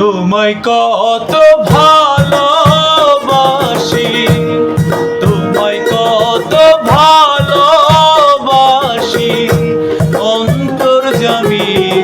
তোমায় কত ভালোবাসি। তোমায় কত ভালোবাসি। অন্তর জামিয়ে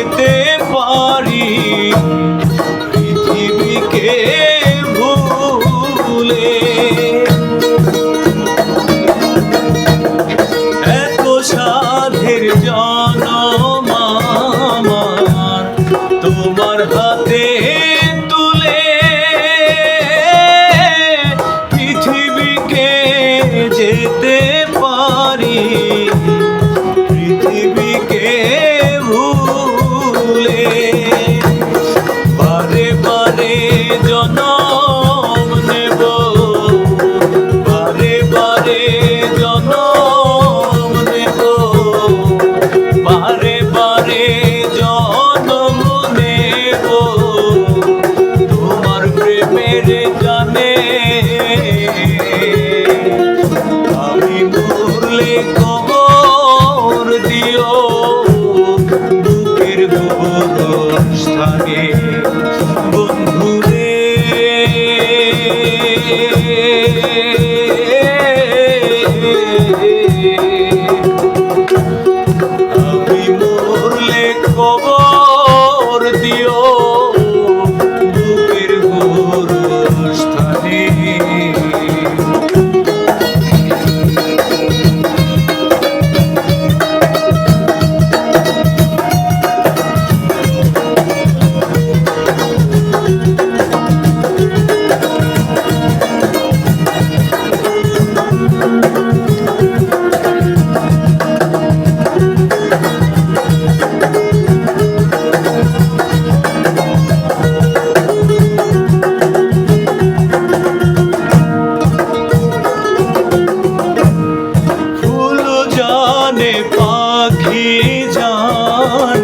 দিতে পারি। পৃথিবীকে ভুলে। এত সাধের জনম আমার তোমার হাতে তুলে। পৃথিবীকে যেতে